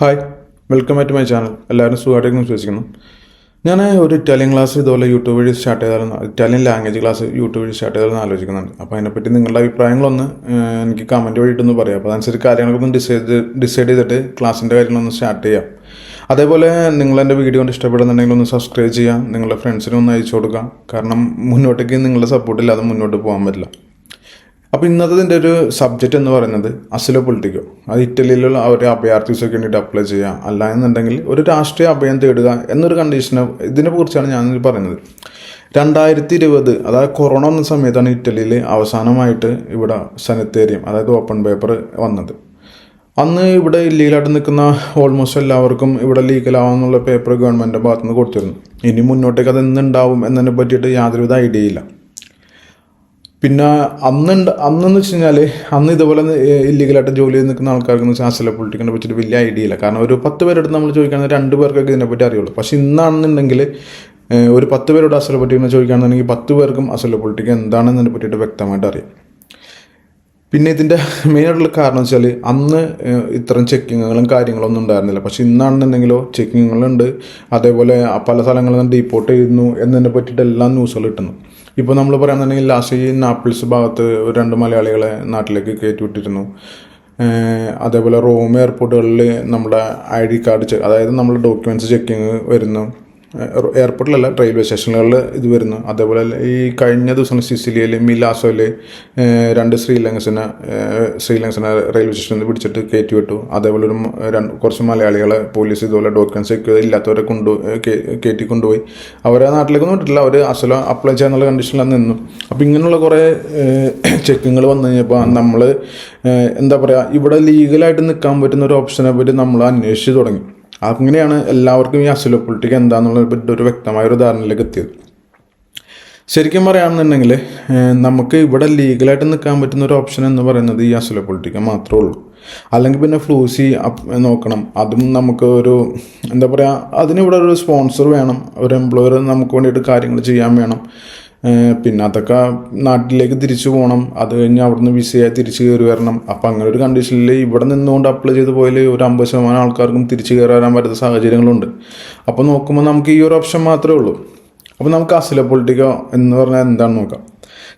Hi welcome back to my channel എല്ലാവരും സുഖമായിട്ടേക്കും വിശ്വസിക്കുന്നു. ഞാൻ ഒരു ഇറ്റാലിയൻ ക്ലാസ് ഇതുപോലെ യൂട്യൂബ് വഴി സ്റ്റാർട്ട് ചെയ്താലും ഇറ്റാലിയൻ ലാംഗ്വേജ് ക്ലാസ് യൂട്യൂബ് വഴി സ്റ്റാർട്ട് ചെയ്താലും ആലോചിക്കുന്നുണ്ട്. അപ്പോൾ അതിനെപ്പറ്റി നിങ്ങളുടെ അഭിപ്രായങ്ങളൊന്ന് എനിക്ക് കമന്റ് വഴിയിട്ടൊന്ന് പറയാം. അപ്പോൾ അതനുസരിച്ച് കാര്യങ്ങളൊക്കെ ഒന്ന് ഡിസൈഡ് ഡിസൈഡ് ചെയ്തിട്ട് ക്ലാസ്സിന്റെ കാര്യങ്ങളൊന്ന് സ്റ്റാർട്ട് ചെയ്യാം. അതേപോലെ നിങ്ങൾ എന്റെ വീഡിയോ കൊണ്ട് ഇഷ്ടപ്പെടുന്നുണ്ടെങ്കിൽ ഒന്ന് സബ്സ്ക്രൈബ് ചെയ്യാം. നിങ്ങളുടെ ഫ്രണ്ട്സിനും ഒന്ന് അയച്ചു കൊടുക്കാം. കാരണം മുന്നോട്ടേക്ക് നിങ്ങളുടെ സപ്പോർട്ടില്ലാതെ മുന്നോട്ട് പോകാൻ പറ്റില്ല. അപ്പോൾ ഇന്നത്തെ ഒരു സബ്ജക്റ്റ് എന്ന് പറയുന്നത് അസിലോ പൊളിറ്റിക്കോ അത് ഇറ്റലിയിലുള്ള ഒരു അഭയാർത്ഥിസൊക്കെ വേണ്ടിയിട്ട് അപ്ലൈ ചെയ്യുക അല്ല എന്നുണ്ടെങ്കിൽ ഒരു രാഷ്ട്രീയ അഭയം തേടുക എന്നൊരു കണ്ടീഷനെ ഇതിനെ കുറിച്ചാണ് ഞാൻ പറയുന്നത്. രണ്ടായിരത്തി ഇരുപത് അതായത് കൊറോണ വന്ന സമയത്താണ് ഇറ്റലിയിൽ അവസാനമായിട്ട് ഇവിടെ സനത്തേരിയം അതായത് ഓപ്പൺ പേപ്പർ വന്നത്. അന്ന് ഇവിടെ ഇല്ലീലായിട്ട് നിൽക്കുന്ന ഓൾമോസ്റ്റ് എല്ലാവർക്കും ഇവിടെ ലീഗലാവാന്നുള്ള പേപ്പർ ഗവൺമെന്റിന്റെ ഭാഗത്തുനിന്ന് കൊടുത്തിരുന്നു. ഇനി മുന്നോട്ടേക്ക് അത് എന്തുണ്ടാവും എന്നതിനെ പറ്റിയിട്ട് യാതൊരുവിധ ഐഡിയ ഇല്ല. പിന്നെ അന്നുണ്ട് അന്നെന്ന് വെച്ച് കഴിഞ്ഞാൽ അന്ന് ഇതുപോലെ ഇല്ലീഗലായിട്ട് ജോലി ചെയ്ത് നിൽക്കുന്ന ആൾക്കാർക്ക് എന്ന് വെച്ചാൽ അസല പൊളിറ്റിക്കിനെ പറ്റിയിട്ട് വലിയ ഐഡിയ ഇല്ല. കാരണം ഒരു പത്ത് പേരെടുത്ത് നമ്മൾ ചോദിക്കുകയാണെങ്കിൽ രണ്ട് പേർക്കൊക്കെ ഇതിനെപ്പറ്റി അറിയുള്ളൂ. പക്ഷേ ഇന്നാണെന്നുണ്ടെങ്കിൽ ഒരു പത്ത് പേരോട് അസല പൊളിറ്റിക്കിനെ ചോദിക്കുകയാണെന്നുണ്ടെങ്കിൽ പത്ത് പേർക്കും അസല പൊളിറ്റിക്ക് എന്താണെന്നതിനെ പറ്റിയിട്ട് വ്യക്തമായിട്ട് അറിയാം. പിന്നെ ഇതിന്റെ മെയിനായിട്ടുള്ള കാരണം വെച്ചാൽ അന്ന് ഇത്തരം ചെക്കിങ്ങുകളും കാര്യങ്ങളൊന്നും ഉണ്ടായിരുന്നില്ല. പക്ഷെ ഇന്നാണെന്നുണ്ടെങ്കിലോ ചെക്കിങ്ങുകളുണ്ട് അതേപോലെ പല സ്ഥലങ്ങളിൽ നിന്ന് ഡീപ്പോർട്ട് ചെയ്യുന്നു എന്നതിനെ പറ്റിയിട്ട് എല്ലാ ന്യൂസുകൾ കിട്ടുന്നു. ഇപ്പോൾ നമ്മൾ പറയുകയാണെന്നുണ്ടെങ്കിൽ ലാസ്റ്റ് ഈ നാപ്പിൾസ് ഭാഗത്ത് രണ്ട് മലയാളികളെ നാട്ടിലേക്ക് കയറ്റി വിട്ടിരുന്നു അതേപോലെ റോം എയർപോർട്ടുകളിൽ നമ്മുടെ ഐ ഡി കാർഡ് അതായത് നമ്മുടെ ഡോക്യുമെന്റ്സ് ചെക്കിങ് വരുന്നു. എയർപോർട്ടിലല്ല റെയിൽവേ സ്റ്റേഷനുകളിൽ ഇത് വരുന്നു. അതേപോലെ ഈ കഴിഞ്ഞ ദിവസം സിസിലിയയിൽ മിലാസോയിൽ രണ്ട് ശ്രീലങ്കസിനെ ശ്രീലങ്കസിനെ റെയിൽവേ സ്റ്റേഷനിൽ നിന്ന് പിടിച്ചിട്ട് കയറ്റി വിട്ടു അതേപോലെ ഒരു രണ്ട് കുറച്ച് മലയാളികളെ പോലീസ് ഇതുപോലെ ഡോക്യുമെൻസ് ഇല്ലാത്തവരെ കൊണ്ടു കയറ്റി കൊണ്ടുപോയി. അവരെ നാട്ടിലേക്കൊന്നും വിട്ടിട്ടില്ല. അവർ അസല അപ്ലൈ ചെയ്യാനുള്ള കണ്ടീഷനിലാണ് നിന്നു. അപ്പോൾ ഇങ്ങനെയുള്ള കുറേ ചെക്കിങ്ങൾ വന്നു കഴിഞ്ഞപ്പോൾ നമ്മൾ എന്താ പറയുക ഇവിടെ ലീഗലായിട്ട് നിൽക്കാൻ പറ്റുന്ന ഒരു ഓപ്ഷനെ പറ്റി നമ്മൾ അന്വേഷിച്ച് തുടങ്ങി. അങ്ങനെയാണ് എല്ലാവർക്കും ഈ അസുല പൊളിറ്റിക്ക് എന്താണെന്നുള്ള ഒരു വ്യക്തമായ ഒരു ധാരണയിലേക്ക് എത്തിയത്. ശരിക്കും പറയുകയാണെന്നുണ്ടെങ്കിൽ നമുക്ക് ഇവിടെ ലീഗലായിട്ട് നിൽക്കാൻ പറ്റുന്ന ഒരു ഓപ്ഷൻ എന്ന് പറയുന്നത് ഈ അസുല പൊളിറ്റിക്ക മാത്രമേ ഉള്ളൂ. അല്ലെങ്കിൽ പിന്നെ ഫ്ലൂസി നോക്കണം. അതും നമുക്ക് ഒരു എന്താ പറയുക അതിനിവിടെ ഒരു സ്പോൺസർ വേണം. ഒരു എംപ്ലോയർ നമുക്ക് വേണ്ടിയിട്ട് കാര്യങ്ങൾ ചെയ്യാൻ വേണം. പിന്നെ അതൊക്കെ നാട്ടിലേക്ക് തിരിച്ചു പോകണം അത് കഴിഞ്ഞ് അവിടുന്ന് വിസയായി തിരിച്ചു കയറി വരണം. അപ്പം അങ്ങനെ ഒരു കണ്ടീഷനിൽ ഇവിടെ നിന്നുകൊണ്ട് അപ്ലൈ ചെയ്ത് പോയാൽ ഒരു അമ്പത് ശതമാനം ആൾക്കാർക്കും തിരിച്ചു കയറി വരാൻ പറ്റുന്ന സാഹചര്യങ്ങളുണ്ട്. അപ്പോൾ നോക്കുമ്പോൾ നമുക്ക് ഈ ഒരു ഓപ്ഷൻ മാത്രമേ ഉള്ളൂ. അപ്പോൾ നമുക്ക് അസില പൊളിറ്റിക്കോ എന്ന് പറഞ്ഞാൽ എന്താണെന്ന് നോക്കാം.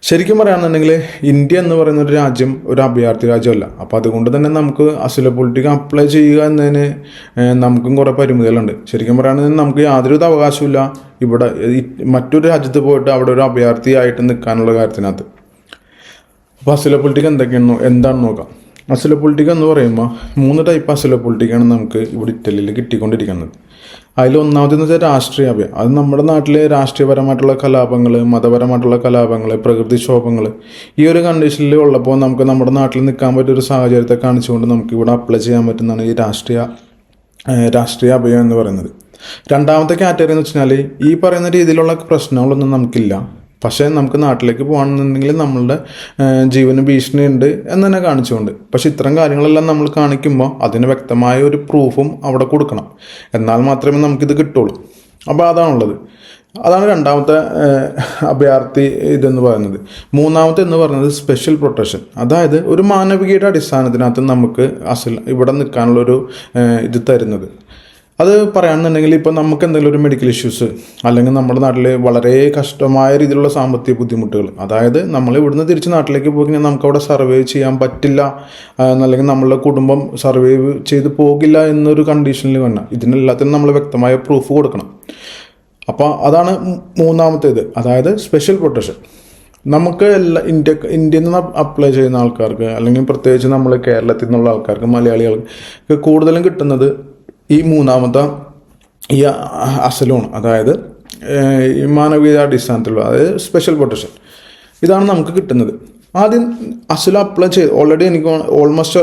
ശരിക്കും പറയുകയാണെന്നുണ്ടെങ്കിൽ ഇന്ത്യ എന്ന് പറയുന്ന ഒരു രാജ്യം ഒരു അഭയാർത്ഥി രാജ്യമല്ല. അപ്പോൾ അതുകൊണ്ട് തന്നെ നമുക്ക് അസുല പൊളിറ്റിക് അപ്ലൈ ചെയ്യുക എന്നതിന് നമുക്കും കുറേ പരിമിതികളുണ്ട്. ശരിക്കും പറയുകയാണെന്നുണ്ടെങ്കിൽ നമുക്ക് യാതൊരു അവകാശമില്ല ഇവിടെ മറ്റൊരു രാജ്യത്ത് പോയിട്ട് അവിടെ ഒരു അഭയാർത്ഥിയായിട്ട് നിൽക്കാനുള്ള കാര്യത്തിനകത്ത്. അപ്പോൾ അസുല പൊളിറ്റിക് എന്തൊക്കെയാണെന്ന് എന്താണെന്ന് നോക്കാം. അസുല പൊളിറ്റിക് എന്ന് പറയുമ്പോൾ മൂന്ന് ടൈപ്പ് അസുല പൊളിറ്റിക്കാണ് നമുക്ക് ഇവിടെ ഇറ്റലിയിൽ കിട്ടിക്കൊണ്ടിരിക്കുന്നത്. അതിൽ ഒന്നാമതെന്ന് വെച്ചാൽ രാഷ്ട്രീയ അത് നമ്മുടെ നാട്ടിലെ രാഷ്ട്രീയപരമായിട്ടുള്ള കലാപങ്ങൾ മതപരമായിട്ടുള്ള കലാപങ്ങൾ പ്രകൃതിക്ഷോഭങ്ങൾ ഈ ഒരു കണ്ടീഷനിൽ ഉള്ളപ്പോൾ നമുക്ക് നമ്മുടെ നാട്ടിൽ നിൽക്കാൻ പറ്റിയ ഒരു സാഹചര്യത്തെ കാണിച്ചുകൊണ്ട് നമുക്ക് ഇവിടെ അപ്ലൈ ചെയ്യാൻ പറ്റുന്നതാണ് ഈ രാഷ്ട്രീയ രാഷ്ട്രീയ അഭയം എന്ന് പറയുന്നത്. രണ്ടാമത്തെ കാറ്റഗറി എന്ന് വെച്ചാൽ ഈ പറയുന്ന രീതിയിലുള്ള പ്രശ്നങ്ങളൊന്നും നമുക്കില്ല. പക്ഷേ നമുക്ക് നാട്ടിലേക്ക് പോകണമെന്നുണ്ടെങ്കിൽ നമ്മളുടെ ജീവന് ഭീഷണി ഉണ്ട് എന്ന് തന്നെ കാണിച്ചുകൊണ്ട്. പക്ഷെ ഇത്തരം കാര്യങ്ങളെല്ലാം നമ്മൾ കാണിക്കുമ്പോൾ അതിന് വ്യക്തമായ ഒരു പ്രൂഫും അവിടെ കൊടുക്കണം. എന്നാൽ മാത്രമേ നമുക്കിത് കിട്ടുള്ളൂ. അപ്പോൾ അതാണുള്ളത് അതാണ് രണ്ടാമത്തെ അഭയാർത്ഥി ഇതെന്ന് പറയുന്നത്. മൂന്നാമത്തെ എന്ന് പറയുന്നത് സ്പെഷ്യൽ പ്രൊട്ടക്ഷൻ അതായത് ഒരു മാനവികയുടെ അടിസ്ഥാനത്തിനകത്ത് നമുക്ക് അസൽ ഇവിടെ നിൽക്കാനുള്ളൊരു ഇത് തരുന്നത്. അത് പറയുകയാണെന്നുണ്ടെങ്കിൽ ഇപ്പോൾ നമുക്ക് എന്തെങ്കിലും ഒരു മെഡിക്കൽ ഇഷ്യൂസ് അല്ലെങ്കിൽ നമ്മുടെ നാട്ടിൽ വളരെ കഷ്ടമായ രീതിയിലുള്ള സാമ്പത്തിക ബുദ്ധിമുട്ടുകൾ. അതായത് നമ്മൾ ഇവിടുന്ന് തിരിച്ച് നാട്ടിലേക്ക് പോയി കഴിഞ്ഞാൽ നമുക്ക് അവിടെ സർവൈവ് ചെയ്യാൻ പറ്റില്ല അല്ലെങ്കിൽ നമ്മളുടെ കുടുംബം സർവൈവ് ചെയ്ത് പോകില്ല എന്നൊരു കണ്ടീഷനിൽ വേണം ഇതിനെല്ലാത്തിനും നമ്മൾ വ്യക്തമായ പ്രൂഫ് കൊടുക്കണം. അപ്പോൾ അതാണ് മൂന്നാമത്തേത്. അതായത് സ്പെഷ്യൽ പ്രൊട്ടക്ഷൻ നമുക്ക് എല്ലാ ഇന്ത്യ ഇന്ത്യയിൽ നിന്ന് അപ്ലൈ ചെയ്യുന്ന ആൾക്കാർക്ക് അല്ലെങ്കിൽ പ്രത്യേകിച്ച് നമ്മൾ കേരളത്തിൽ നിന്നുള്ള ആൾക്കാർക്ക് മലയാളികൾക്ക് കൂടുതലും കിട്ടുന്നത് ഈ മൂന്നാമത്തെ ഈ അസലൂൺ അതായത് ഏഹ്, ഈ മാനവീയ അടിസ്ഥാനത്തിലുള്ള അതായത് സ്പെഷ്യൽ പ്രൊട്ടക്ഷൻ ഇതാണ് നമുക്ക് കിട്ടുന്നത്. ആദ്യം അസുല അപ്ലൈ ചെയ്ത് ഓൾറെഡി എനിക്ക് ഓൾമോസ്റ്റ്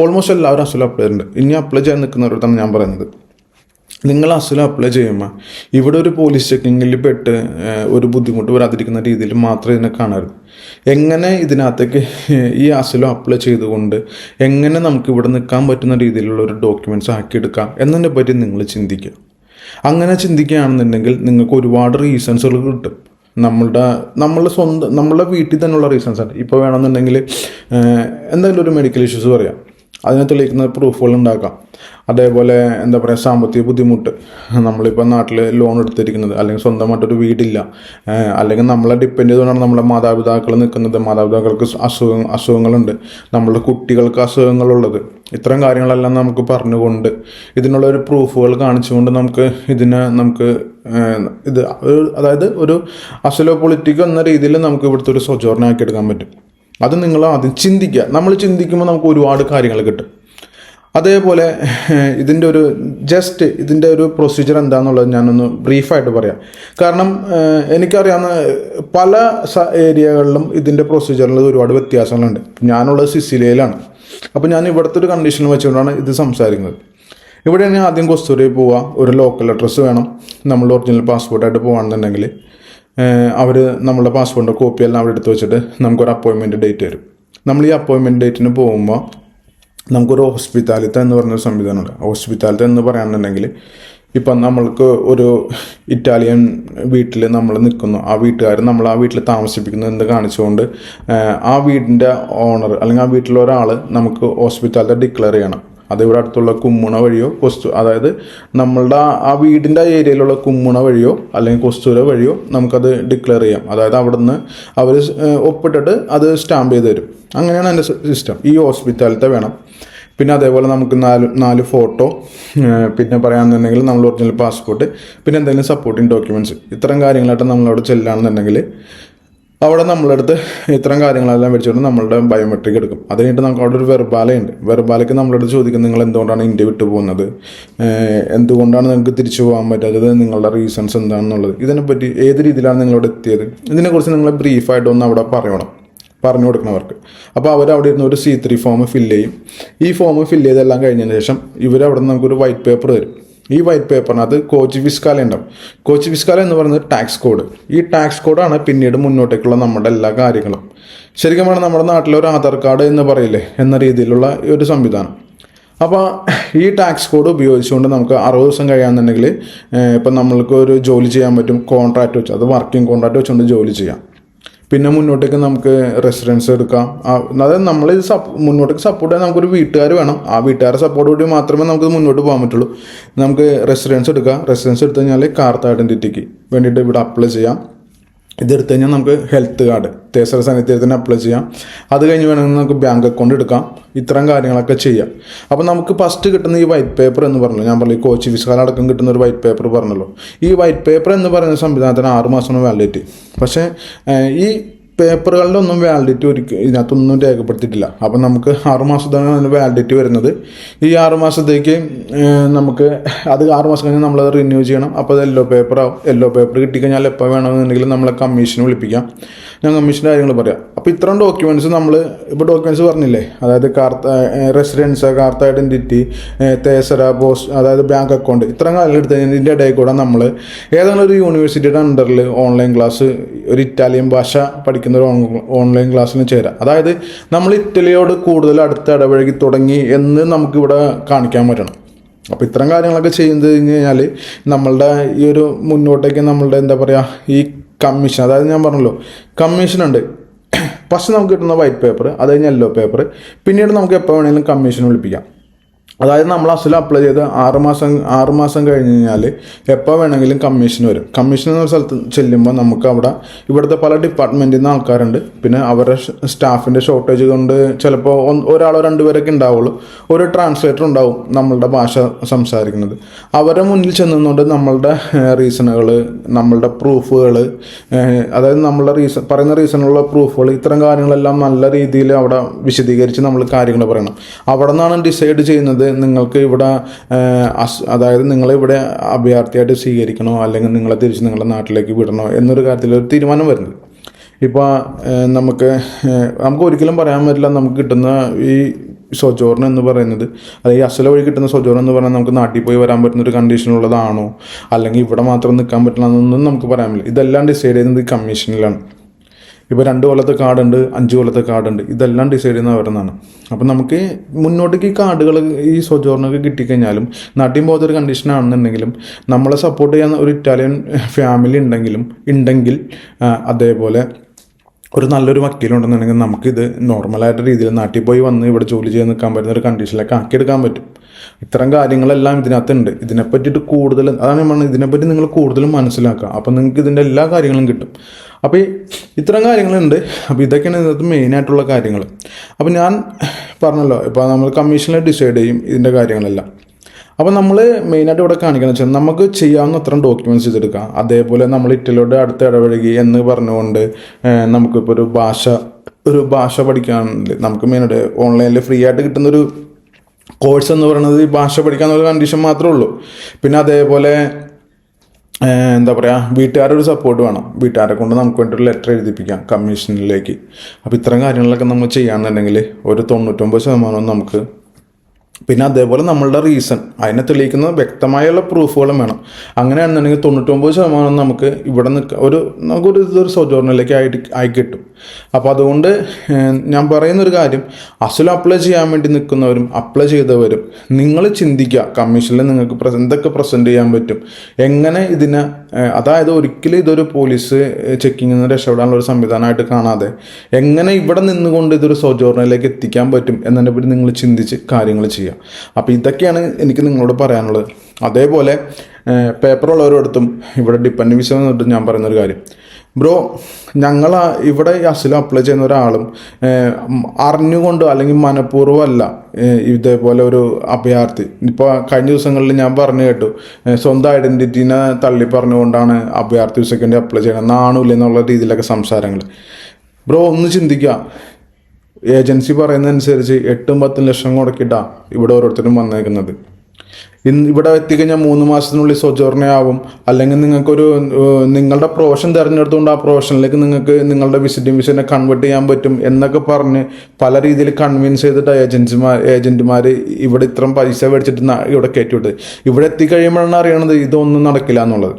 ഓൾമോസ്റ്റ് എല്ലാവരും അസുല അപ്ലൈ ചെയ്തിട്ടുണ്ട്. ഇനി അപ്ലൈ ചെയ്യാൻ നിൽക്കുന്നവരോടാണ് ഞാൻ പറയുന്നത്. നിങ്ങൾ അസുല അപ്ലൈ ചെയ്യുമ്പോൾ ഇവിടെ ഒരു പോലീസ് ചെക്കിങ്ങിൽ പെട്ട് ഒരു ബുദ്ധിമുട്ട് വരാതിരിക്കുന്ന രീതിയിൽ മാത്രമേ ഇതിനെ കാണരുത് എങ്ങനെ ഇതിനകത്തേക്ക് ഈ അസുലം അപ്ലൈ ചെയ്തുകൊണ്ട് എങ്ങനെ നമുക്ക് ഇവിടെ നിൽക്കാൻ പറ്റുന്ന രീതിയിലുള്ള ഒരു ഡോക്യുമെന്റ്സ് ആക്കിയെടുക്കാം എന്നതിനെ പറ്റി നിങ്ങൾ ചിന്തിക്കുക. അങ്ങനെ ചിന്തിക്കുകയാണെന്നുണ്ടെങ്കിൽ നിങ്ങൾക്ക് ഒരുപാട് റീസൺസുകൾ കിട്ടും. നമ്മളുടെ നമ്മളുടെ സ്വന്തം നമ്മളുടെ വീട്ടിൽ തന്നെയുള്ള റീസൺസ് ആണ്. ഇപ്പോൾ വേണമെന്നുണ്ടെങ്കിൽ എന്തെങ്കിലും ഒരു മെഡിക്കൽ ഇഷ്യൂസ് പറയാം. അതിനെ തെളിയിക്കുന്ന പ്രൂഫുകൾ ഉണ്ടാക്കാം. അതേപോലെ എന്താ പറയുക സാമ്പത്തിക ബുദ്ധിമുട്ട്. നമ്മളിപ്പോൾ നാട്ടിൽ ലോൺ എടുത്തിരിക്കുന്നത് അല്ലെങ്കിൽ സ്വന്തമായിട്ടൊരു വീടില്ല അല്ലെങ്കിൽ നമ്മളെ ഡിപ്പെൻഡ് ചെയ്തുകൊണ്ടാണ് നമ്മളെ മാതാപിതാക്കൾ നിൽക്കുന്നത്. മാതാപിതാക്കൾക്ക് അസുഖം അസുഖങ്ങളുണ്ട്. നമ്മളുടെ കുട്ടികൾക്ക് അസുഖങ്ങളുള്ളത്. ഇത്തരം കാര്യങ്ങളെല്ലാം നമുക്ക് പറഞ്ഞുകൊണ്ട് ഇതിനുള്ള ഒരു പ്രൂഫുകൾ കാണിച്ചുകൊണ്ട് നമുക്ക് ഇതിനെ നമുക്ക് ഇത് അതായത് ഒരു അസലോ പൊളിറ്റിക്കോ എന്ന രീതിയിൽ നമുക്ക് ഇവിടുത്തെ ഒരു സ്വജോറിനാക്കി എടുക്കാൻ പറ്റും. അത് നിങ്ങൾ ആദ്യം ചിന്തിക്കുക. നമ്മൾ ചിന്തിക്കുമ്പോൾ നമുക്ക് ഒരുപാട് കാര്യങ്ങൾ കിട്ടും. അതേപോലെ ഇതിന്റെ ഒരു ജസ്റ്റ് ഇതിന്റെ ഒരു പ്രൊസീജിയർ എന്താണെന്നുള്ളത് ഞാനൊന്ന് ബ്രീഫായിട്ട് പറയാം. കാരണം എനിക്കറിയാവുന്ന പല ഏരിയകളിലും ഇതിന്റെ പ്രൊസീജിയറിൽ ഒരുപാട് വ്യത്യാസങ്ങളുണ്ട്. ഞാനുള്ളത് സിസിലിയയിലാണ്. അപ്പോൾ ഞാൻ ഇവിടുത്തെ ഒരു കണ്ടീഷൻ വെച്ചുകൊണ്ടാണ് ഇത് സംസാരിക്കുന്നത്. ഇവിടെ ഞാൻ ആദ്യം കൊസ്തൂരിയിൽ പോവുക ഒരു ലോക്കൽ അഡ്രസ്സ് വേണം. നമ്മൾ ഒറിജിനൽ പാസ്പോർട്ടായിട്ട് പോകുകയാണെന്നുണ്ടെങ്കിൽ അവർ നമ്മുടെ പാസ്പോർട്ടിന്റെ കോപ്പിയെല്ലാം അവിടെ എടുത്ത് വെച്ചിട്ട് നമുക്കൊരു അപ്പോയിൻമെന്റ് ഡേറ്റ് തരും നമ്മൾ ഈ അപ്പോയിൻമെന്റ് ഡേറ്റിന് പോകുമ്പോൾ നമുക്കൊരു ഹോസ്പിറ്റാലിറ്റി എന്ന് പറഞ്ഞൊരു സംവിധാനമുണ്ട്. ഹോസ്പിറ്റാലിറ്റി എന്ന് പറയുകയാണെന്നുണ്ടെങ്കിൽ ഇപ്പം നമ്മൾക്ക് ഒരു ഇറ്റാലിയൻ വീട്ടിൽ നമ്മൾ നിൽക്കുന്നു. ആ വീട്ടുകാർ നമ്മൾ ആ വീട്ടിൽ താമസിപ്പിക്കുന്നു എന്ന് കാണിച്ചുകൊണ്ട് ആ വീടിന്റെ ഓണർ അല്ലെങ്കിൽ ആ വീട്ടിലെ ഒരാൾ നമുക്ക് ഹോസ്പിറ്റാലിറ്റി ഡിക്ലെയർ ചെയ്യണം. അത് ഇവിടെ അടുത്തുള്ള കുമ്മുണ വഴിയോ കൊസ്തു അതായത് നമ്മളുടെ ആ- വീടിന്റെ ഏരിയയിലുള്ള കുമ്മുണ വഴിയോ അല്ലെങ്കിൽ കൊസ്തൂര വഴിയോ നമുക്കത് ഡിക്ലെയർ ചെയ്യാം. അതായത് അവിടെ നിന്ന് അവർ ഒപ്പിട്ടിട്ട് അത് സ്റ്റാമ്പ് ചെയ്ത് തരും. അങ്ങനെയാണ് എന്റെ സിസ്റ്റം ഈ ഹോസ്പിറ്റാലിറ്റി വേണം. പിന്നെ അതേപോലെ നമുക്ക് നാല് നാല് ഫോട്ടോ പിന്നെ പറയാമെന്നുണ്ടെങ്കിൽ നമ്മൾ ഒറിജിനൽ പാസ്പോർട്ട് പിന്നെ എന്തെങ്കിലും സപ്പോർട്ടിങ് ഡോക്യുമെന്റ്സ് ഇത്തരം കാര്യങ്ങളായിട്ട് നമ്മളവിടെ ചെല്ലുകയാണെന്നുണ്ടെങ്കിൽ അവിടെ നമ്മളെടുത്ത് ഇത്തരം കാര്യങ്ങളെല്ലാം വെച്ചുകൊണ്ട് നമ്മളുടെ ബയോമെട്രിക് എടുക്കും. അത് കഴിഞ്ഞിട്ട് നമുക്ക് അവിടെ ഒരു വെർബാലയുണ്ട് വെർബാലയ്ക്ക് നമ്മളെടുത്ത് ചോദിക്കും നിങ്ങൾ എന്തുകൊണ്ടാണ് ഇന്ത്യ വിട്ടു പോകുന്നത്? എന്തുകൊണ്ടാണ് നിങ്ങൾക്ക് തിരിച്ചു പോകാൻ പറ്റാത്തത്? നിങ്ങളുടെ റീസൺസ് എന്താണെന്നുള്ളത്? ഇതിനെപ്പറ്റി ഏത് രീതിയിലാണ് നിങ്ങളോട് എത്തിയത്? ഇതിനെക്കുറിച്ച് നിങ്ങൾ ബ്രീഫായിട്ട് ഒന്ന് അവിടെ പറയണം. പറഞ്ഞു കൊടുക്കണവർക്ക്. അപ്പോൾ അവർ അവിടെ ഇരുന്ന് ഒരു സി ത്രീ ഫോം ഫില്ല് ചെയ്യും. ഈ ഫോം ഫില്ല് ചെയ്തെല്ലാം കഴിഞ്ഞതിന് ശേഷം ഇവരവിടെ നിന്ന് നമുക്കൊരു വൈറ്റ് പേപ്പർ തരും. ഈ വൈറ്റ് പേപ്പറിനകത്ത് കോച്ച് വിസ്കാല ഉണ്ടാവും. കോച്ച് വിസ്കാല എന്ന് പറയുന്നത് ടാക്സ് കോഡ് ഈ ടാക്സ് കോഡാണ് പിന്നീട് മുന്നോട്ടേക്കുള്ള നമ്മുടെ എല്ലാ കാര്യങ്ങളും. ശരിക്കും പറഞ്ഞാൽ നമ്മുടെ നാട്ടിലെ ഒരു ആധാർ കാർഡ് എന്ന് പറയില്ലേ എന്ന രീതിയിലുള്ള ഒരു സംവിധാനം. അപ്പോൾ ഈ ടാക്സ് കോഡ് ഉപയോഗിച്ചുകൊണ്ട് നമുക്ക് അറുപത് ദിവസം കഴിയാമെന്നുണ്ടെങ്കിൽ ഇപ്പം നമ്മൾക്ക് ഒരു ജോലി ചെയ്യാൻ പറ്റും കോൺട്രാക്റ്റ് വെച്ച് അത് വർക്കിംഗ് കോൺട്രാക്റ്റ് വെച്ചുകൊണ്ട് ജോലി ചെയ്യാം. പിന്നെ മുന്നോട്ടേക്ക് നമുക്ക് റെസിഡൻസ് എടുക്കാം. അതായത് നമ്മൾ ഇത് സപ്പ് മുന്നോട്ടേക്ക് സപ്പോർട്ട് ചെയ്യാൻ നമുക്കൊരു വീട്ടുകാർ വേണം. ആ വീട്ടുകാരുടെ സപ്പോർട്ട് കൂടി മാത്രമേ നമുക്ക് മുന്നോട്ട് പോകാൻ പറ്റുള്ളൂ. നമുക്ക് റെസിഡൻസ് എടുക്കാം. റെസിഡൻസ് എടുത്തു കഴിഞ്ഞാൽ കാർത്ത് ഐഡന്റിറ്റിക്ക് വേണ്ടിയിട്ട് ഇവിടെ അപ്ലൈ ചെയ്യാം. ഇതെടുത്തു കഴിഞ്ഞാൽ നമുക്ക് ഹെൽത്ത് കാർഡ് തേസര സാന്നിധ്യത്തിന് അപ്ലൈ ചെയ്യാം. അത് കഴിഞ്ഞ് വേണമെങ്കിൽ നമുക്ക് ബാങ്ക് അക്കൗണ്ട് എടുക്കാം. ഇത്തരം കാര്യങ്ങളൊക്കെ ചെയ്യാം. അപ്പോൾ നമുക്ക് ഫസ്റ്റ് കിട്ടുന്ന ഈ വൈറ്റ് പേപ്പർ എന്ന് പറഞ്ഞു ഞാൻ പറഞ്ഞു ഈ കോച്ച് വിസ്കാല അടക്കം കിട്ടുന്ന ഒരു വൈറ്റ് പേപ്പർ പറഞ്ഞല്ലോ. ഈ വൈറ്റ് പേപ്പർ എന്ന് പറയുന്ന സംവിധാനത്തിന് ആറ് മാസമാണ് വാലിഡിറ്റി പക്ഷേ ഈ പേപ്പറുകളുടെ ഒന്നും വാലിഡിറ്റി ഒരിക്കലും ഇതിനകത്തൊന്നും രേഖപ്പെടുത്തിയിട്ടില്ല. അപ്പം നമുക്ക് ആറുമാസത്താണ് വാലിഡിറ്റി വരുന്നത്. ഈ ആറുമാസത്തേക്ക് നമുക്ക് അത് ആറുമാസം കഴിഞ്ഞ് നമ്മളത് റിന്യൂ ചെയ്യണം. അപ്പോൾ അത് യെല്ലോ പേപ്പർ ആവും. യെല്ലോ പേപ്പർ കിട്ടിക്കഴിഞ്ഞാൽ എപ്പോൾ വേണമെന്നുണ്ടെങ്കിൽ നമ്മളെ കമ്മീഷന് വിളിപ്പിക്കാം. ഞാൻ കമ്മീഷന്റെ കാര്യങ്ങൾ പറയാം. അപ്പോൾ ഇത്രയും ഡോക്യുമെന്റ്സ് നമ്മൾ ഇപ്പോൾ ഡോക്യുമെന്റ്സ് പറഞ്ഞില്ലേ? അതായത് കാർത്ത റെസിഡൻസ് കാർത്ത ഐഡന്റിറ്റി തേസര പോസ്റ്റ് അതായത് ബാങ്ക് അക്കൗണ്ട് ഇത്രയും കാര്യങ്ങൾ എടുത്ത് ഇതിന്റെ ഇടയിൽ കൂടെ നമ്മൾ ഏതെങ്കിലും ഒരു യൂണിവേഴ്സിറ്റിയുടെ അണ്ടറിൽ ഓൺലൈൻ ക്ലാസ് ഒരു ഇറ്റാലിയൻ ഭാഷ പഠിക്കുന്ന ഒരു ഓൺലൈൻ ക്ലാസ്സിന് ചേരാം. അതായത് നമ്മൾ ഇറ്റലിയോട് കൂടുതൽ അടുത്ത് ഇടപഴകി തുടങ്ങി എന്ന് നമുക്കിവിടെ കാണിക്കാൻ പറ്റണം. അപ്പോൾ ഇത്തരം കാര്യങ്ങളൊക്കെ ചെയ്യുന്നത് കഴിഞ്ഞ് കഴിഞ്ഞാൽ നമ്മളുടെ ഈ ഒരു മുന്നോട്ടേക്ക് നമ്മളുടെ എന്താ പറയുക ഈ കമ്മീഷൻ അതായത് ഞാൻ പറഞ്ഞല്ലോ കമ്മീഷനുണ്ട് ഫസ്റ്റ് നമുക്ക് കിട്ടുന്ന വൈറ്റ് പേപ്പർ അത് കഴിഞ്ഞ് യെല്ലോ പേപ്പർ പിന്നീട് നമുക്ക് എപ്പോൾ വേണമെങ്കിലും കമ്മീഷൻ വിളിപ്പിക്കാം. അതായത് നമ്മൾ അസൽ അപ്ലൈ ചെയ്ത് ആറുമാസം ആറുമാസം ആറ് മാസം കഴിഞ്ഞ് കഴിഞ്ഞാൽ എപ്പോൾ വേണമെങ്കിലും കമ്മീഷൻ വരും. കമ്മീഷൻ എന്ന സ്ഥലത്ത് ചെല്ലുമ്പോൾ നമുക്ക് അവിടെ ഇവിടുത്തെ പല ഡിപ്പാർട്ട്മെന്റിൽ നിന്ന് ആൾക്കാരുണ്ട്. പിന്നെ അവരുടെ സ്റ്റാഫിന്റെ ഷോർട്ടേജ് കൊണ്ട് ചിലപ്പോൾ ഒരാളോ രണ്ടുപേരൊക്കെ ഉണ്ടാവുള്ളൂ. ഒരു ട്രാൻസ്ലേറ്റർ ഉണ്ടാവും നമ്മളുടെ ഭാഷ സംസാരിക്കുന്നത്. അവരുടെ മുന്നിൽ ചെന്നുകൊണ്ട് നമ്മളുടെ റീസണുകൾ നമ്മളുടെ പ്രൂഫുകൾ അതായത് നമ്മളുടെ റീസൺ പറയുന്ന റീസണുള്ള പ്രൂഫുകൾ ഇത്തരം കാര്യങ്ങളെല്ലാം നല്ല രീതിയിൽ അവിടെ വിശദീകരിച്ച് നമ്മൾ കാര്യങ്ങൾ പറയണം. അവിടെ നിന്നാണ് ഡിസൈഡ് ചെയ്യുന്നത് നിങ്ങൾക്ക് ഇവിടെ അതായത് നിങ്ങളെ ഇവിടെ അഭയാർത്ഥിയായിട്ട് സ്വീകരിക്കണോ? അല്ലെങ്കിൽ നിങ്ങളെ തിരിച്ച് നിങ്ങളുടെ നാട്ടിലേക്ക് വിടണോ? എന്നൊരു കാര്യത്തിൽ ഒരു തീരുമാനം വരുന്നത് ഇപ്പോൾ നമുക്ക് നമുക്ക് ഒരിക്കലും പറയാൻ പറ്റില്ല നമുക്ക് കിട്ടുന്ന ഈ സൊജോർൺ എന്ന് പറയുന്നത്. അതായത് അസല വഴി കിട്ടുന്ന സൊജോർൺ എന്ന് പറഞ്ഞാൽ നമുക്ക് നാട്ടിൽ പോയി വരാൻ പറ്റുന്ന ഒരു കണ്ടീഷനുള്ളതാണോ അല്ലെങ്കിൽ ഇവിടെ മാത്രം നിൽക്കാൻ പറ്റില്ല എന്നൊന്നും നമുക്ക് പറയാൻ പറ്റില്ല. ഇതെല്ലാം ഡിസൈഡ് ചെയ്യുന്നത് കമ്മീഷനിലാണ് ഇപ്പോൾ രണ്ട് കൊല്ലത്തെ കാർഡുണ്ട് അഞ്ച് കൊല്ലത്തെ കാർഡുണ്ട്. ഇതെല്ലാം ഡിസൈഡ് ചെയ്യുന്ന അവരെന്നാണ്. അപ്പോൾ നമുക്ക് മുന്നോട്ടേക്ക് ഈ കാർഡുകൾ ഈ സൊജോറിനൊക്കെ കിട്ടിക്കഴിഞ്ഞാലും നാട്ടിൽ പോകാത്തൊരു ആണെന്നുണ്ടെങ്കിലും നമ്മളെ സപ്പോർട്ട് ചെയ്യുന്ന ഒരു ഇറ്റാലിയൻ ഫാമിലി ഉണ്ടെങ്കിലും ഉണ്ടെങ്കിൽ അതേപോലെ ഒരു നല്ലൊരു വക്കീലുണ്ടെന്നുണ്ടെങ്കിൽ നമുക്കിത് നോർമലായിട്ട് രീതിയിൽ നാട്ടിൽ പോയി വന്ന് ഇവിടെ ജോലി ചെയ്ത് നിൽക്കാൻ പറ്റുന്ന ഒരു കണ്ടീഷനിലേക്ക് ആക്കിയെടുക്കാൻ പറ്റും. ഇത്തരം കാര്യങ്ങളെല്ലാം ഇതിനകത്തുണ്ട്. ഇതിനെ പറ്റിയിട്ട് കൂടുതൽ അതാണ് നമ്മൾ ഇതിനെപ്പറ്റി നിങ്ങൾ കൂടുതലും മനസ്സിലാക്കുക. അപ്പം നിങ്ങൾക്ക് ഇതിന്റെ എല്ലാ കാര്യങ്ങളും കിട്ടും. അപ്പോൾ ഇത്തരം കാര്യങ്ങളുണ്ട്. അപ്പോൾ ഇതൊക്കെയാണ് ഇതിനകത്ത് മെയിനായിട്ടുള്ള കാര്യങ്ങൾ അപ്പോൾ ഞാൻ പറഞ്ഞല്ലോ ഇപ്പോൾ നമ്മൾ കമ്മീഷനിൽ ഡിസൈഡ് ചെയ്യും ഇതിന്റെ കാര്യങ്ങളെല്ലാം. അപ്പോൾ നമ്മൾ മെയിനായിട്ട് ഇവിടെ കാണിക്കുന്നത് വെച്ചാൽ നമുക്ക് ചെയ്യാവുന്ന അത്രയും ഡോക്യുമെന്റ്സ് ചെയ്തെടുക്കാം അതേപോലെ നമ്മൾ ഇറ്റലിയോട് അടുത്ത് ഇടപഴകി എന്ന് പറഞ്ഞുകൊണ്ട് നമുക്കിപ്പോൾ ഒരു ഭാഷ ഒരു ഭാഷ പഠിക്കാനുണ്ട്. നമുക്ക് മെയിനായിട്ട് ഓൺലൈനിൽ ഫ്രീ ആയിട്ട് കിട്ടുന്നൊരു കോഴ്സ് എന്ന് പറയുന്നത് ഈ ഭാഷ പഠിക്കാനുള്ള കണ്ടീഷൻ മാത്രമേ ഉള്ളൂ. പിന്നെ അതേപോലെ എന്താ പറയുക വീട്ടുകാരൊരു സപ്പോർട്ട് വേണം. വീട്ടുകാരെ കൊണ്ട് നമുക്ക് വേണ്ടി ഒരു ലെറ്റർ എഴുതിപ്പിക്കാം കമ്മീഷനിലേക്ക് അപ്പോൾ ഇത്തരം കാര്യങ്ങളൊക്കെ നമ്മൾ ചെയ്യുകയാണെന്നുണ്ടെങ്കിൽ ഒരു തൊണ്ണൂറ്റൊമ്പത് ശതമാനം നമുക്ക് പിന്നെ അതേപോലെ നമ്മളുടെ റീസൺ അതിനെ തെളിയിക്കുന്ന വ്യക്തമായുള്ള പ്രൂഫുകളും വേണം. അങ്ങനെയാണെന്നുണ്ടെങ്കിൽ തൊണ്ണൂറ്റൊമ്പത് ശതമാനം നമുക്ക് ഇവിടെ നിൽക്ക ഒരു നമുക്കൊരു ഇതൊരു സൗജോർണിലേക്ക് ആയിട്ട് ആയി കിട്ടും. അപ്പോൾ അതുകൊണ്ട് ഞാൻ പറയുന്നൊരു കാര്യം. അസുലം അപ്ലൈ ചെയ്യാൻ വേണ്ടി നിൽക്കുന്നവരും അപ്ലൈ ചെയ്തവരും നിങ്ങൾ ചിന്തിക്കുക. കമ്മീഷനിൽ നിങ്ങൾക്ക് എന്തൊക്കെ പ്രസന്റ് ചെയ്യാൻ പറ്റും? എങ്ങനെ ഇതിനെ അതായത് ഒരിക്കലും ഇതൊരു പോലീസ് ചെക്കിങ്ങിൽ നിന്ന് രക്ഷപ്പെടാനുള്ള ഒരു സംവിധാനമായിട്ട് കാണാതെ എങ്ങനെ ഇവിടെ നിന്നുകൊണ്ട് ഇതൊരു സൗജോർണിലേക്ക് എത്തിക്കാൻ പറ്റും എന്നതിനെപ്പറ്റി നിങ്ങൾ ചിന്തിച്ച് കാര്യങ്ങൾ ചെയ്യുക. അപ്പോൾ ഇതൊക്കെയാണ് എനിക്ക് നിങ്ങളോട് പറയാനുള്ളത്. അതേപോലെ പേപ്പർ ഉള്ളവരോടത്തും ഇവിടെ ഡിപ്പെൻഡ് വിസ എന്നിട്ട് ഞാൻ പറയുന്നൊരു കാര്യം. ബ്രോ ഞങ്ങൾ ഇവിടെ ഈ അസിലം അപ്ലൈ ചെയ്യുന്ന ഒരാളും അറിഞ്ഞുകൊണ്ട് അല്ലെങ്കിൽ മനഃപൂർവം അല്ല ഇതേപോലെ ഒരു അഭയാർത്ഥി. ഇപ്പോൾ കഴിഞ്ഞ ദിവസങ്ങളിൽ ഞാൻ പറഞ്ഞു കേട്ടു സ്വന്തം ഐഡന്റിറ്റീനെ തള്ളി പറഞ്ഞുകൊണ്ടാണ് അഭയാർത്ഥി വിസയ്ക്ക് വേണ്ടി അപ്ലൈ ചെയ്യണം എന്നുള്ള രീതിയിലൊക്കെ സംസാരങ്ങൾ ബ്രോ ഒന്ന് ചിന്തിക്കുക. ഏജൻസി പറയുന്നതനുസരിച്ച് എട്ടും പത്തും ലക്ഷം മുടക്കിയിട്ടാണ് ഇവിടെ ഓരോരുത്തരും വന്നേക്കുന്നത്. ഇന്ന് ഇവിടെ എത്തിക്കഴിഞ്ഞാൽ മൂന്ന് മാസത്തിനുള്ളിൽ സ്വജോർണയാവും അല്ലെങ്കിൽ നിങ്ങൾക്കൊരു നിങ്ങളുടെ പ്രൊഫഷൻ തിരഞ്ഞെടുത്തുകൊണ്ട് ആ പ്രൊഫഷനിലേക്ക് നിങ്ങൾക്ക് നിങ്ങളുടെ വിസിറ്റിംഗ് വിസിനെ കൺവേർട്ട് ചെയ്യാൻ പറ്റും എന്നൊക്കെ പറഞ്ഞ് പല രീതിയിൽ കൺവിൻസ് ചെയ്തിട്ട് ഏജൻസിമാർ ഏജന്റുമാർ ഇവിടെ ഇത്രയും പൈസ മേടിച്ചിട്ട് ഇവിടെ കയറ്റിവിട്ട് ഇവിടെ എത്തിക്കഴിയുമ്പോഴാണ് അറിയണത് ഇതൊന്നും നടക്കില്ല എന്നുള്ളത്.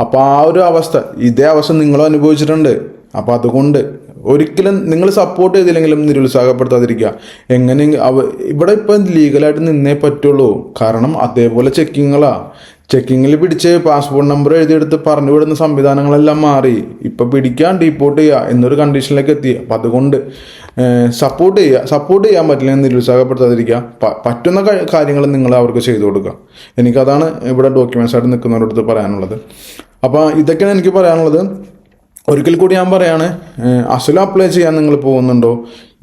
അപ്പോൾ ആ ഒരു അവസ്ഥ ഇതേ അവസ്ഥ നിങ്ങളും അനുഭവിച്ചിട്ടുണ്ട്. അപ്പോൾ അതുകൊണ്ട് ഒരിക്കലും നിങ്ങൾ സപ്പോർട്ട് ചെയ്തില്ലെങ്കിലും നിരുത്സാഹപ്പെടുത്താതിരിക്കുക. എങ്ങനെ അവ ഇവിടെ ഇപ്പം ലീഗലായിട്ട് നിന്നേ പറ്റുള്ളൂ. കാരണം അതേപോലെ ചെക്കിങ്ങുകളാ ചെക്കിങ്ങിൽ പിടിച്ച് പാസ്പോർട്ട് നമ്പർ എഴുതിയെടുത്ത് പറഞ്ഞു വിടുന്ന സംവിധാനങ്ങളെല്ലാം മാറി. ഇപ്പം പിടിക്കാൻ ഡീപ്പോർട്ട് ചെയ്യുക എന്നൊരു കണ്ടീഷനിലേക്ക് എത്തി. അപ്പം അതുകൊണ്ട് സപ്പോർട്ട് ചെയ്യുക സപ്പോർട്ട് ചെയ്യാൻ പറ്റില്ലെങ്കിൽ നിരുത്സാഹപ്പെടുത്താതിരിക്കുക. പറ്റുന്ന കാര്യങ്ങൾ നിങ്ങൾ അവർക്ക് ചെയ്തു കൊടുക്കുക. എനിക്കതാണ് ഇവിടെ ഡോക്യുമെന്റ്സ് ആയിട്ട് നിൽക്കുന്നവരടുത്ത് പറയാനുള്ളത്. അപ്പോൾ ഇതൊക്കെയാണ് എനിക്ക് പറയാനുള്ളത്. ഒരിക്കൽ കൂടി ഞാൻ പറയാണ് അസുല അപ്ലൈ ചെയ്യാൻ നിങ്ങൾ പോകുന്നുണ്ടോ?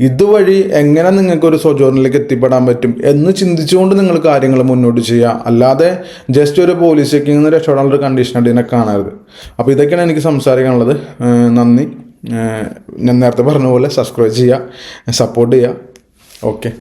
ഇതുവഴി എങ്ങനെ നിങ്ങൾക്ക് ഒരു സൊജോറിനിലേക്ക് എത്തിപ്പെടാൻ പറ്റും എന്ന് ചിന്തിച്ചുകൊണ്ട് നിങ്ങൾ കാര്യങ്ങൾ മുന്നോട്ട് ചെയ്യുക. അല്ലാതെ ജസ്റ്റ് ഒരു പോലീസ് ചെക്കിംഗ് നിന്ന് രക്ഷപ്പെടാനുള്ള കണ്ടീഷനായിട്ട് ഇതിനെ കാണരുത്. അപ്പോൾ ഇതൊക്കെയാണ് എനിക്ക് സംസാരിക്കാനുള്ളത്. നന്ദി. ഞാൻ നേരത്തെ പറഞ്ഞ പോലെ സബ്സ്ക്രൈബ് ചെയ്യുക സപ്പോർട്ട് ചെയ്യുക. ഓക്കെ